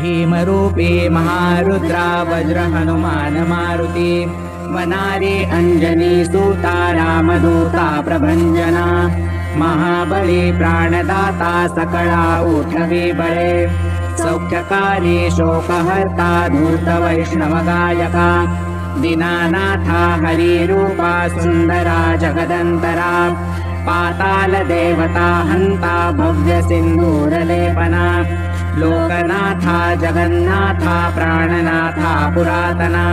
भीमरूपी महारुद्रा वज्र हनुमान मारुती वनारी अञ्जनी सूता रामदूता प्रभञ्जना महाबली प्राणदाता सकला उठवी बळे सौख्यकारी शोकहर्ता धूत वैष्णवगायका हरिरूपा सुन्दरा जगदन्तरा पातालदेवता हन्ता भव्यसिन्धूरलेपना लोकनाथा जगन्नाथा प्राणनाथा पुरातना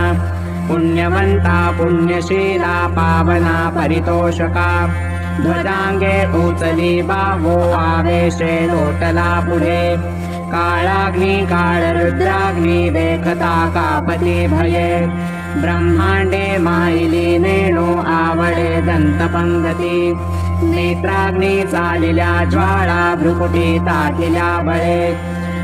पुण्यवन्ता पुण्यशीला पावना परितोषका ध्वजाङ्गे उचली बाहो आवेशे लोटला पुढे काळाग्नि काळरुद्राग्नि देखता कापती भये ब्रह्माण्डे मायिली नेणो आवडे दन्तपङ्गती नेत्राग्नि चालिल्या ज्वाळा भ्रुकुटी ताटिल्या बळे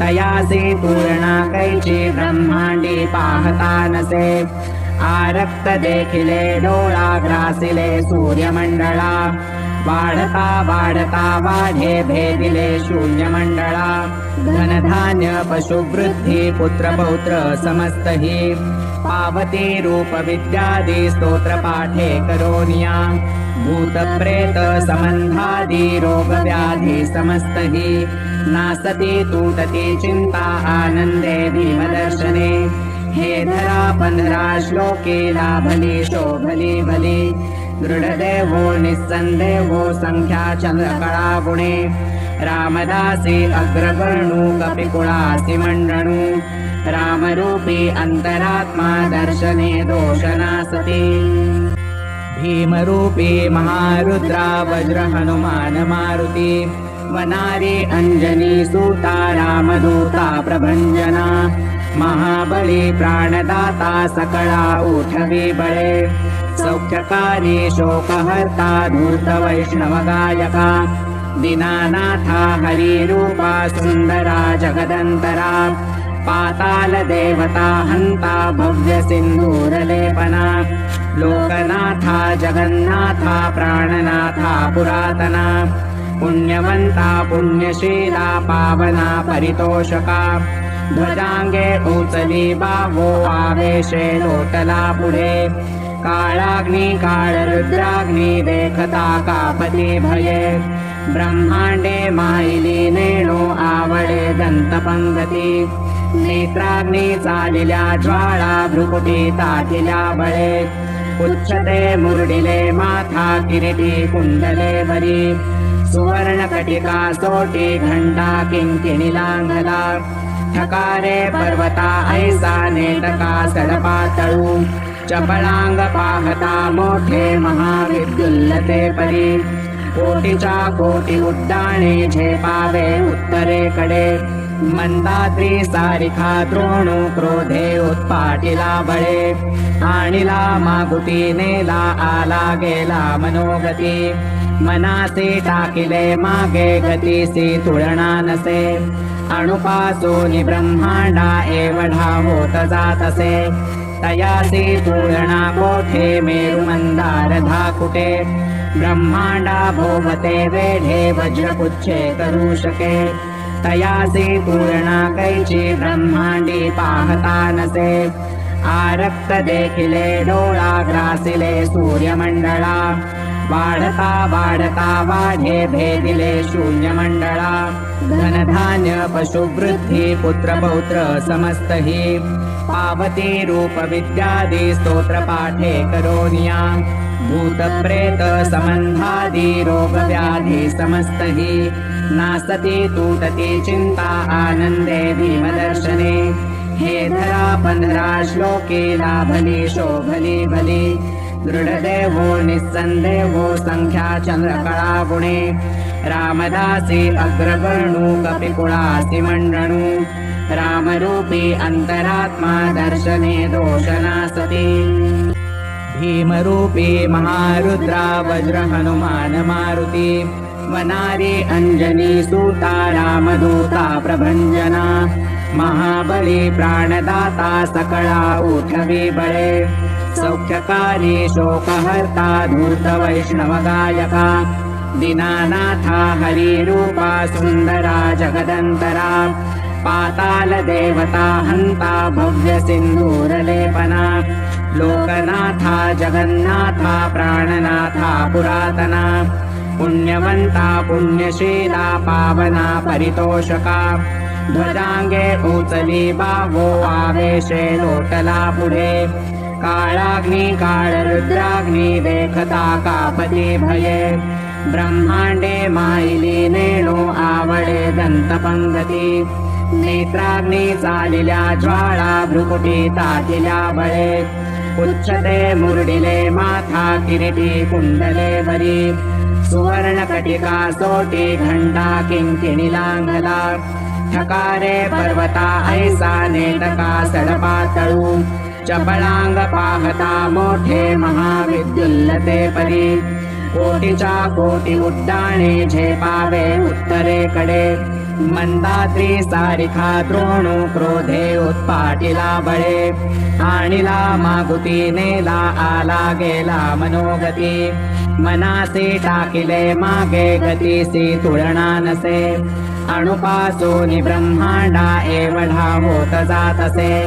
तयासी तुळणा कैची वाढता वाढे भेदिले शून्यमंडळा। धनधान्य पशुवृद्धी पुत्रपौत्र समस्तही पावती रूप विद्यादी स्तोत्र पाठे करोनिया। भूतप्रेत संबंधादी रोग व्याधी समस्तही नासती तुटती चिंता आनंदे भीमदर्शने। हे धरा पंधरा श्लोके लाभली शोभली भली दृढदेवो निस्सन्देवो संख्या चंद्रकळा गुणे। रामदासी अग्रगणू कपिकुळासि मण्डणू रामरूपी अन्तरात्मा दर्शने दोषनासति। भीमरूपी महारुद्रा वज्र हनुमान मारुती वनारी अञ्जनी सूता रामदूता प्रभञ्जना महाबली प्राणदाता सकला उठवी बळे सौख्यकारी शोकहर्ता धूत वैष्णवगायका दीनानाथा हरिरूपा सुन्दरा जगदन्तरा पातालदेवता हन्ता भव्यसिन्धूरलेपना लोकनाथा जगन्नाथा प्राणनाथा पुरातना पुण्यवन्ता पुण्यशीला पावना परितोषका। ध्वजाङ्गे उचली बाहो आवेशे लोटला पुढे। काळाग्नि काळरुद्राग्नि देखता कापती भये। ब्रह्माण्डे मायिली नेणो आवडे दन्तपङ्गती नेत्राग्नि चालिल्या ज्वाळा भ्रुकुटी ताटिल्या बळे। पुच्छते मुरडिले माथा किरीटी कुण्डले वरी सुवर्णकटिका सोटी घण्टा किङ्किणिलाङ्गला ठकारे पर्वता ऐसा नेटका सडपातळू। चपलाङ्ग पाहता मोठे महाविद्युल्लते परी। कोटीच्या कोटी उड्डाणे झेपावे उत्तरेकडे मंदाद्री सारिखा द्रोणू क्रोधे उत्पाटिला बळे। आणिला मागुती नेला आला गेला मनोगती। मनासे टाकिले मागे गतीसी तुळणा नसे. अणुपासून ब्रह्मांडा एवढा होत जात असे तयासी तुळणा कोठे मेरुमंदार धाकुटे. ब्रह्मांडा भोवते वेढे वज्रपुच्छे करू शके. तयासी तुळणा कैची ब्रह्मांडी पाहता नसे. आरक्त देखिले डोळा ग्रासिले सूर्यमंडळा. वाढता वाढता वाढे भेदिले शून्यमंडळा। धनधान्य पशुवृद्धी पुत्रपौत्र समस्तही। पावती रूप विद्यादी स्तोत्र पाठे करोनिया। भूतप्रेत सम्बन्धादि रोगव्याधि समस्त नासति तूटति चिन्ता आनन्दे भीमदर्शने। हे धरा पन्धरा श्लोके लाभली शोभली बली दृढदेवो निस्सन्देवो सङ्ख्या चन्द्रकला गुणे। रामदासी अग्रवर्णु कपिकुळासि मण्डणु रामरूपी अन्तरात्मा दर्शने दोषना सति भीमरूपी महारुद्रा वज्र हनुमान मारुति। वनारी अञ्जनी सूता रामदूता प्रभञ्जना। महाबली प्राणदाता सकला ऊठवी बळे सौख्यकारी शोकहर्ता धूत वैष्णवगायका हरिरूपा सुन्दरा जगदन्तरा। पातालदेवता हन्ता भव्यसिन्धूरलेपना लोकनाथा जगन्नाथा प्राणनाथा पुरातना। पुण्यवन्ता पुण्यशीला पावना परितोषका। ध्वजाङ्गे ऊचली बावो आवेशे लोटला पुढे काळाग्नि काळरुद्राग्नि देखता कापती भये. ब्रह्माण्डे मायिली नेणो आवडे दन्तपङ्गती नेत्राग्नि चालिल्या ज्वाळा भ्रुकुटी तातिल्या बळे. उच्चते मुरडिले माथा किरीटी कुण्डले वरी सुवर्णकटिका सोटी घण्टा किङ्किणिलाङ्गला ठकारे पर्वता ऐसा नेटका सडपातळू चपळांग पाहता मोठे महाविद्युल्लते परी. कोटीच्या कोटी उड्डाणे झेपावे उत्तरेकडे. मंदात्री सारिखा द्रोणू क्रोधे उत्पाटिला बळे. आणिला मागुती नेला आला गेला मनोगती. मनासी टाकिले मागे गतीसी तुळणा नसे. अणुपासून ब्रह्मांडा एवढा होत जात असे.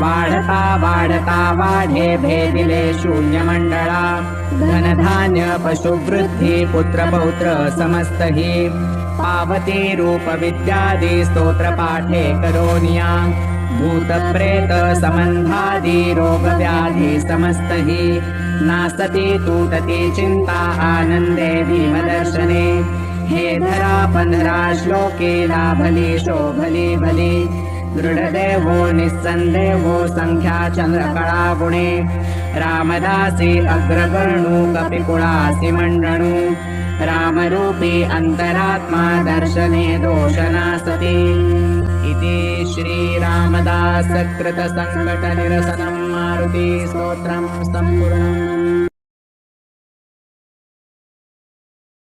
वाढता वाढता वाढे भेदिले शून्यमंडळा धनधान्य पशुवृद्धी पुत्रपौत्र समस्त पावती रूप विद्यादि स्तोत्र पाठे करोनिया। भूतप्रेत सम्बन्धादि रोगव्याधि समस्त नासति तूटति चिन्ता आनन्दे भीमदर्शने। हे धरा पन्धरा श्लोके लाभली शोभली बली दृढदेवो निस्सन्देवो सङ्ख्या चन्द्रकला गुणे। रामदासी अग्रवर्णु कपिकुळासि मण्डणु। रामरूपी अन्तरात्मा दर्शने दोषना सति इति श्रीरामदासकृतसङ्कटनिरसनं मारुति स्तोत्रं सम्पूर्णम्